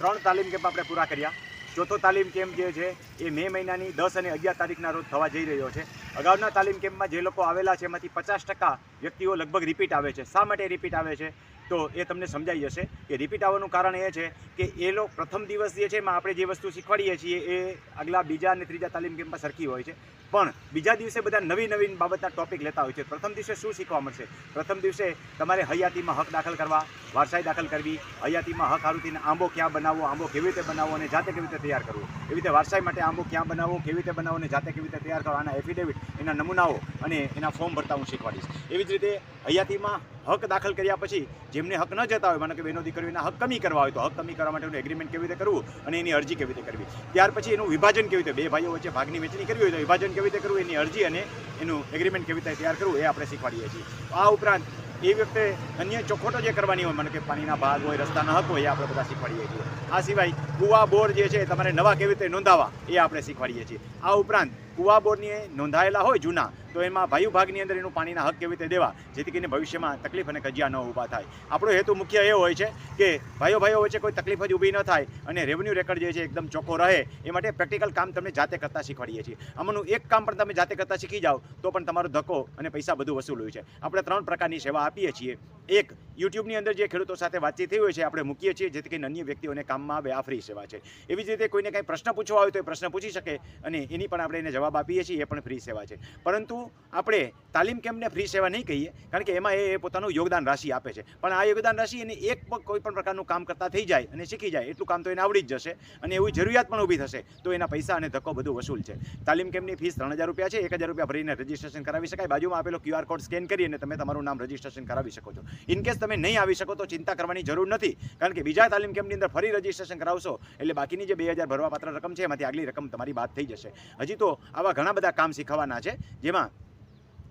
ત્રણ તાલીમ કેમ્પ આપણે પૂરા કર્યા. ચોથો તાલીમ કેમ્પ જે છે એ મે મહિનાની દસ અને અગિયાર તારીખના રોજ થવા જઈ રહ્યો છે. અગાઉના તાલીમ કેમ્પમાં જે લોકો આવેલા છે, એમાંથી પચાસ ટકા વ્યક્તિઓ લગભગ રિપીટ આવે છે. શા માટે રિપીટ આવે છે? તો એ તમને સમજાઈ જશે કે રિપીટ આવવાનું કારણ એ છે કે એ લોકો પ્રથમ દિવસ જે છે એમાં આપણે જે વસ્તુ શીખવાડીએ છીએ એ આગલા બીજા અને ત્રીજા તાલીમ કેમ્પમાં સરખી હોય છે. પણ બીજા દિવસે બધા નવી નવીન બાબતના ટોપિક લેતા હોય છે. પ્રથમ દિવસે શું શીખવા મળશે? પ્રથમ દિવસે તમારે હયાતીમાં હક દાખલ કરવા, વારસાઈ દાખલ કરવી, હયાતીમાં હક આરુતિને આંબો ક્યાં બનાવવો, આંબો કેવી રીતે બનાવવો અને જાતે કેવી રીતે તૈયાર કરવો. એવી રીતે વારસાઈ માટે આંબો ક્યાં બનાવવો, કેવી રીતે બનાવવો અને જાતે કેવી રીતે તૈયાર કરવા, આના એફિડેવિટ એના નમૂનાઓ અને એના ફોર્મ ભરતા હું શીખવાડીશ. એવી જ રીતે હયાતીમાં હક દાખલ કર્યા પછી જેમને હક ન જતા હોય, માનો કે બહેનો દીકરીઓના હક કમી કરવા હોય, તો હક કમી કરવા માટેનું એગ્રીમેન્ટ કેવી રીતે કરવું અને એની અરજી કેવી રીતે કરવી? ત્યાર પછી એનું વિભાજન કેવી રીતે? બે ભાઈઓ વચ્ચે ભાગની વેચણી કરવી હોય તો વિભાજન કેવી રીતે કરવું? એની અરજી અને એનું એગ્રીમેન્ટ કેવી રીતે તૈયાર કરવું એ આપણે શીખવાડીએ છીએ. આ ઉપરાંત એ વખતે અન્ય ચોખોટો જે કરવાની હોય, મને કે પાણીના ભાગ હોય, રસ્તાના હક હોય, એ આપણે બધા શીખવાડીએ છીએ. આ સિવાય કુવા બોર જે છે તમારે નવા કેવી રીતે નોંધાવા એ આપણે શીખવાડીએ છીએ. આ ઉપરાંત કુવા બોરની નોંધાયેલા હોય જૂના, તો એમાં વાયુ ભાગની અંદર એનું પાણીના હક કેવી રીતે દેવા, જેથી કરીને ભવિષ્યમાં તકલીફ અને કજિયા ન ઊભા થાય. આપણો હેતુ મુખ્ય એ હોય છે કે ભાઈઓ ભાઈઓ વચ્ચે કોઈ તકલીફ જ ઊભી ન થાય અને રેવન્યુ રેકર્ડ જે છે એકદમ ચોખ્ખો રહે, એ માટે પ્રેક્ટિકલ કામ તમને જાતે કરતાં શીખવાડીએ છીએ. આમાંનું એક કામ પણ તમે જાતે કરતાં શીખી જાઓ, તો પણ તમારો ધક્કો અને પૈસા બધું વસૂલ હોય છે. આપણે ત્રણ પ્રકારની સેવા આપીએ છીએ. એક યુટ્યુબની અંદર જે ખેડૂતો સાથે વાતચીત થઈ હોય છે, આપણે મૂકીએ છીએ, જેથી કરીને અન્ય વ્યક્તિઓને કામમાં આવે, આ ફ્રી સેવા છે. એવી જ રીતે કોઈને કાંઈ પ્રશ્ન પૂછવા હોય તો એ પ્રશ્ન પૂછી શકે અને એની પણ આપણે એને જવાબ આપીએ છીએ, એ પણ ફ્રી સેવા છે. પરંતુ આપણે તાલીમ કેમ્પને ફ્રી સેવા નહીં કહીએ, કારણ કે એમાં એ પોતાનું યોગદાન રાશિ આપે છે. પણ આ યોગદાન રાશિ એને એક કોઈ પણ પ્રકારનું કામ કરતા થઈ જાય અને શીખી જાય, એટલું કામ તો એને આવડી જ જશે અને એવી જરૂરિયાત પણ ઊભી થશે, તો એના પૈસા અને ધક્કો બધું વસૂલ છે. તાલીમ કેમ્પની ફીસ ત્રણ હજાર રૂપિયા છે, એક હજાર રૂપિયા ભરીને રજીસ્ટ્રેશન કરાવી શકાય. બાજુમાં આપેલો ક્યુઆર કોડ સ્કેન કરી અને તમે તમારું નામ રજીસ્ટ્રેશન કરાવી શકો છો. ઇન કેસ તમે નહીં આવી શકો તો ચિંતા કરવાની જરૂર નથી. કારણ કે બીજા તાલીમ કેમ્પની અંદર ફરી રજીસ્ટ્રેશન કરાવશો, એટલે બાકીની જે બે હજાર ભરવાપાત્ર રકમ છે, એમાંથી આગલી રકમ તમારી બાદ થઈ જશે. હજી તો આવા ઘણા બધા કામ શીખવાના છે, જેમાં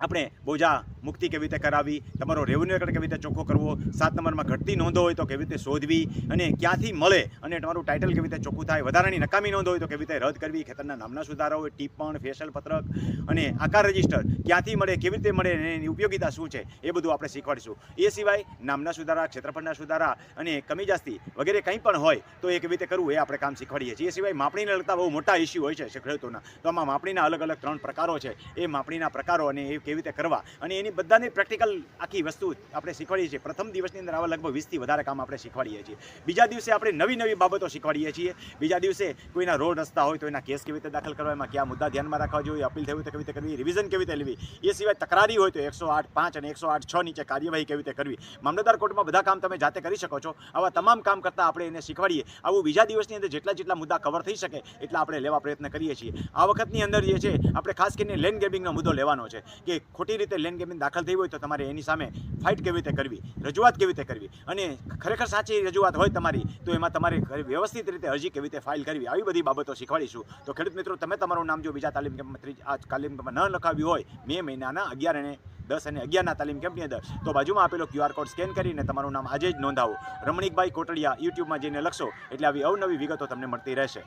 આપણે બોજા મુક્તિ કેવી રીતે કરાવી, તમારો રેવન્યુ રેકર્ડ કેવી રીતે ચોખ્ખો કરવો, સાત નંબરમાં ઘટતી નોંધો હોય તો કેવી રીતે શોધવી અને ક્યાંથી મળે અને તમારું ટાઇટલ કેવી રીતે ચોખ્ખું થાય, વધારાની નકામી નોંધો હોય તો કેવી રીતે રદ કરવી, ખેતરના નામના સુધારા હોય ટીપણ ફેશલ પત્રક અને આકાર રજિસ્ટર ક્યાંથી મળે, કેવી રીતે મળે અને એની ઉપયોગિતા શું છે, એ બધું આપણે શીખવાડીશું. એ સિવાય નામના સુધારા, ક્ષેત્રફળના સુધારા અને કમી જાસ્તી વગેરે કંઈ પણ હોય તો એ કેવી રીતે કરવું એ આપણે કામ શીખવાડીએ છીએ. એ સિવાય માપણીને લગતા બહુ મોટા ઇસ્યુ હોય છે ખેડૂતોના તો આમાં માપણીના અલગ અલગ ત્રણ પ્રકારો છે. એ માપણીના પ્રકારો અને એ કેવી રીતે કરવા? અને એની બધાની પ્રેક્ટિકલ આખી વસ્તુ આપણે શીખવાડીએ છીએ. પ્રથમ દિવસની અંદર આવા લગભગ વીસથી વધારે કામ આપણે શીખવાડીએ છીએ. બીજા દિવસે આપણે નવી નવી બાબતો શીખવાડીએ છીએ. બીજા દિવસે કોઈના રોડ રસ્તા હોય તો એના કેસ કેવી રીતે દાખલ કરવા, એમાં કયા મુદ્દા ધ્યાનમાં રાખવા જોઈએ, અપીલ થયું તો કેવી રીતે કરવી રિવિઝન કેવી રીતે લેવી, એ સિવાય તકરારી હોય તો એકસો આઠ પાંચ અને એકસો આઠ છ નીચે કાર્યવાહી કેવી રીતે કરવી. મામલતદાર કોર્ટમાં બધા કામ તમે જાતે કરી શકો છો. આવા તમામ કામ કરતાં આપણે એને શીખવાડીએ. આવું બીજા દિવસની અંદર જેટલા જેટલા મુદ્દા કવર થઈ શકે એટલા આપણે લેવા પ્રયત્ન કરીએ છીએ. આ વખતની અંદર જે છે, આપણે ખાસ કરીને લેન્ડ ગેમિંગનો મુદ્દો લેવાનો છે કે ખોટી રીતે લેન્ડ ગેમિંગ દાખલ થઈ હોય તો તમારે એની સામે ફાઇટ કેવી રીતે કરવી, રજૂઆત કેવી રીતે કરવી અને ખરેખર સાચી રજૂઆત હોય તમારી, તો એમાં તમારે વ્યવસ્થિત રીતે અરજી કેવી રીતે ફાઇલ કરવી, આવી બધી બાબતો શીખવાડીશું. તો ખેડૂત મિત્રો, તમે તમારું નામ જો બીજા તાલીમ કેમ્પમાં ત્રીજ, આ તાલીમ કેમ્પમાં ન લખાવ્યું હોય, મે મહિનાના અગિયાર અને દસ અને અગિયારના તાલીમ કેમ્પની અંદર. તો બાજુમાં આપેલો ક્યુઆર કોડ સ્કેન કરીને તમારું નામ આજે જ નોંધાવો. રમણીકભાઈ કોટડિયા યુટ્યુબમાં જઈને લખશો, એટલે આવી અવનવી વિગતો તમને મળતી રહેશે.